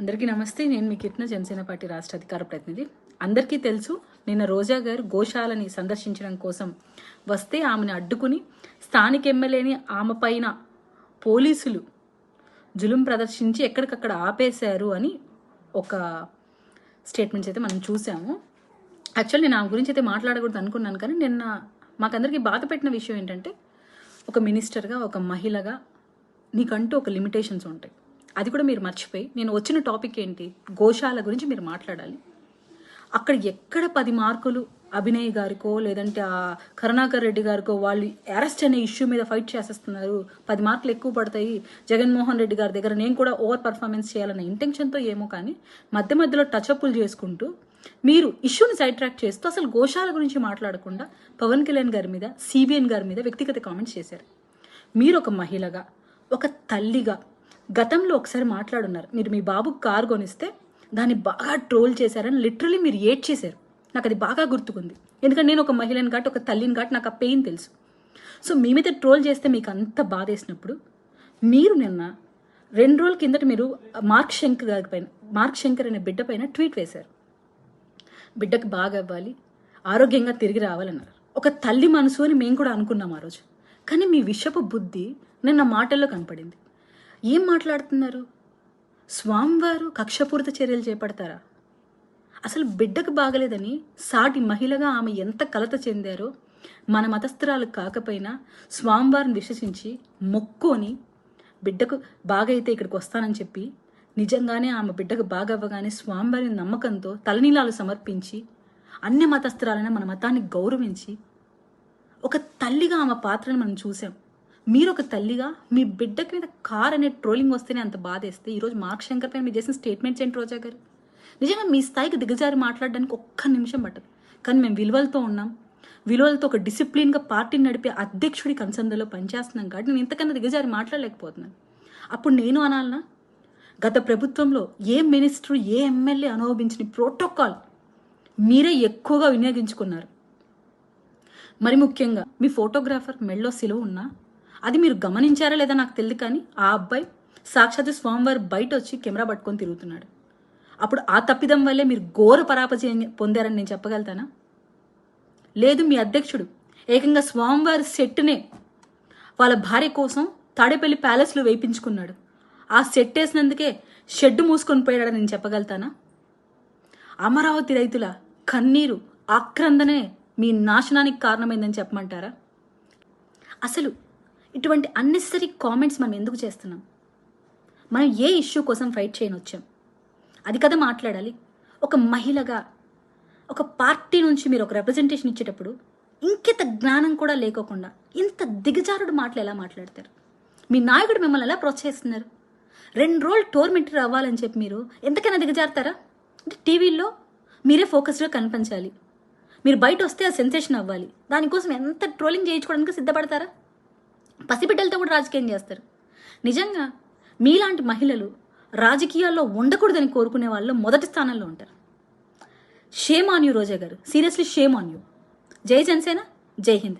అందరికీ నమస్తే. నేను మీ కిట్న జనసేన పార్టీ రాష్ట్ర అధికార ప్రతినిధి. అందరికీ తెలుసు నిన్న రోజా గారు గోశాలని సందర్శించడం కోసం వస్తే ఆమెను అడ్డుకుని స్థానిక ఎమ్మెల్యేని ఆమె పైన పోలీసులు జులుం ప్రదర్శించి ఎక్కడికక్కడ ఆపేశారు అని ఒక స్టేట్మెంట్స్ అయితే మనం చూసాము. యాక్చువల్ నేను ఆమె గురించి అయితే మాట్లాడకూడదు అనుకున్నాను కానీ నిన్న మాకందరికీ బాధ పెట్టిన విషయం ఏంటంటే ఒక మినిస్టర్గా ఒక మహిళగా నీకంటూ ఒక లిమిటేషన్స్ ఉంటాయి. అది కూడా మీరు మర్చిపోయి నేను వచ్చిన టాపిక్ ఏంటి? గోశాల గురించి మీరు మాట్లాడాలి. అక్కడ ఎక్కడ పది మార్కులు అభినయ్ గారికో లేదంటే ఆ కరుణాకర్ రెడ్డి గారికో వాళ్ళు అరెస్ట్ అనే ఇష్యూ మీద ఫైట్ చేసేస్తున్నారు. పది మార్కులు ఎక్కువ పడతాయి. జగన్మోహన్ రెడ్డి గారి దగ్గర నేను కూడా ఓవర్ పర్ఫార్మెన్స్ చేయాలన్న ఇంటెన్షన్తో ఏమో కానీ మధ్య మధ్యలో టచ్అప్లు చేసుకుంటూ మీరు ఇష్యూని సైడ్ ట్రాక్ చేస్తూ అసలు గోశాల గురించి మాట్లాడకుండా పవన్ కళ్యాణ్ గారి మీద సిబిఎన్ గారి మీద వ్యక్తిగత కామెంట్స్ చేశారు. మీరు ఒక మహిళగా ఒక తల్లిగా గతంలో ఒకసారి మాట్లాడున్నారు. మీరు మీ బాబుకు కారు కొనిస్తే దాన్ని బాగా ట్రోల్ చేశారని లిటరలీ మీరు ఏడ్ చేశారు నాకు అది బాగా గుర్తుకుంది. ఎందుకంటే నేను ఒక మహిళని కాబట్టి ఒక తల్లిని కాబట్టి నాకు ఆ పెయిన్ తెలుసు. సో మీ మీద ట్రోల్ చేస్తే మీకు అంత బాధ వేసినప్పుడు మీరు నిన్న రెండు రోజుల కిందట మీరు మార్క్ శంకర్ గారి పైన మార్క్ శంకర్ అనే బిడ్డ పైన ట్వీట్ వేశారు. బిడ్డకు బాగా అవ్వాలి ఆరోగ్యంగా తిరిగి రావాలన్నారు. ఒక తల్లి మనసు అని మేము కూడా అనుకున్నాం ఆ రోజు. కానీ మీ విషపు బుద్ధి నిన్న మాటల్లో కనపడింది. ఏం మాట్లాడుతున్నారు? స్వామివారు కక్షపూరిత చర్యలు చేపడతారా? అసలు బిడ్డకు బాగలేదని సాటి మహిళగా ఆమె ఎంత కలత చెందారో మన మతస్థురాలు కాకపోయినా స్వామివారిని విశ్వసించి మొక్కొని బిడ్డకు బాగైతే ఇక్కడికి వస్తానని చెప్పి నిజంగానే ఆమె బిడ్డకు బాగవ్వగానే స్వామివారిని స్వామివారి నమ్మకంతో తలనీలాలు సమర్పించి అన్ని మతస్థురాలైన మన మతాన్ని గౌరవించి ఒక తల్లిగా ఆమె పాత్రను మనం చూసాం మీరు ఒక తల్లిగా మీ బిడ్డకి మీద కార్ అనే ట్రోలింగ్ వస్తేనే అంత బాధేస్తే ఈరోజు మార్క్ శంకర్ పైన మీరు చేసిన స్టేట్మెంట్స్ ఏంటి రోజా గారు. నిజంగా మీ స్థాయికి దిగజారి మాట్లాడడానికి ఒక్క నిమిషం పట్టదు. కానీ మేము విలువలతో ఉన్నాం. విలువలతో ఒక డిసిప్లిన్గా పార్టీని నడిపే అధ్యక్షుడి కన్సందలో పనిచేస్తున్నాం కాబట్టి నేను ఇంతకన్నా దిగజారి మాట్లాడలేకపోతున్నాను. అప్పుడు నేను అనాలనా? గత ప్రభుత్వంలో ఏ మినిస్టర్ ఏ ఎమ్మెల్యే అనుభవించిన ప్రోటోకాల్ మీరే ఎక్కువగా వినియోగించుకున్నారు. మరి ముఖ్యంగా మీ ఫోటోగ్రాఫర్ మెళ్ళో సిలువ ఉన్నా అది మీరు గమనించారా లేదా నాకు తెలియదు కానీ ఆ అబ్బాయి సాక్షాత్ స్వామివారి బయట వచ్చి కెమెరా పట్టుకొని తిరుగుతున్నాడు. అప్పుడు ఆ తప్పిదం వల్లే మీరు ఘోర పరాపజయం పొందారని నేను చెప్పగలుగుతానా? లేదు మీ అధ్యక్షుడు. ఏకంగా స్వామివారి సెట్నే వాళ్ళ భార్య కోసం తాడేపల్లి ప్యాలెస్లో వేయించుకున్నాడు ఆ సెట్ వేసినందుకే షెడ్ మూసుకొని పోయాడని నేను చెప్పగలుగుతానా? అమరావతి రైతుల కన్నీరు ఆక్రందనే మీ నాశనానికి కారణమైందని చెప్పమంటారా? అసలు ఇటువంటి అన్నెసరీ కామెంట్స్ మనం ఎందుకు చేస్తున్నాం? మనం ఏ ఇష్యూ కోసం ఫైట్ చేయని వచ్చాం అది కదా మాట్లాడాలి. ఒక మహిళగా ఒక పార్టీ నుంచి మీరు ఒక రిప్రజెంటేషన్ ఇచ్చేటప్పుడు ఇంకెంత జ్ఞానం కూడా లేకోకుండా ఇంత దిగజారుడు మాటలు ఎలా మాట్లాడతారు? మీ నాయకుడు మిమ్మల్ని ఎలా ప్రోత్సహిస్తున్నారు? రెండు రోజులు టోర్మెంట్ అవ్వాలని చెప్పి మీరు ఎంతకైనా దిగజారుతారా? అంటే టీవీలో మీరే ఫోకస్డ్గా కనిపించాలి. మీరు బయట వస్తే ఆ సెన్సేషన్ అవ్వాలి. దానికోసం ఎంత ట్రోలింగ్ చేయించుకోవడానికి సిద్ధపడతారా? పసిబిడ్డలతో కూడా రాజకీయం చేస్తారు. నిజంగా మీలాంటి మహిళలు రాజకీయాల్లో ఉండకూడదని కోరుకునే వాళ్ళు మొదటి స్థానంలో ఉంటారు. షేమ్ ఆన్ యూ రోజా గారు. Seriously shame on you. జై జనసేన జై హింద్.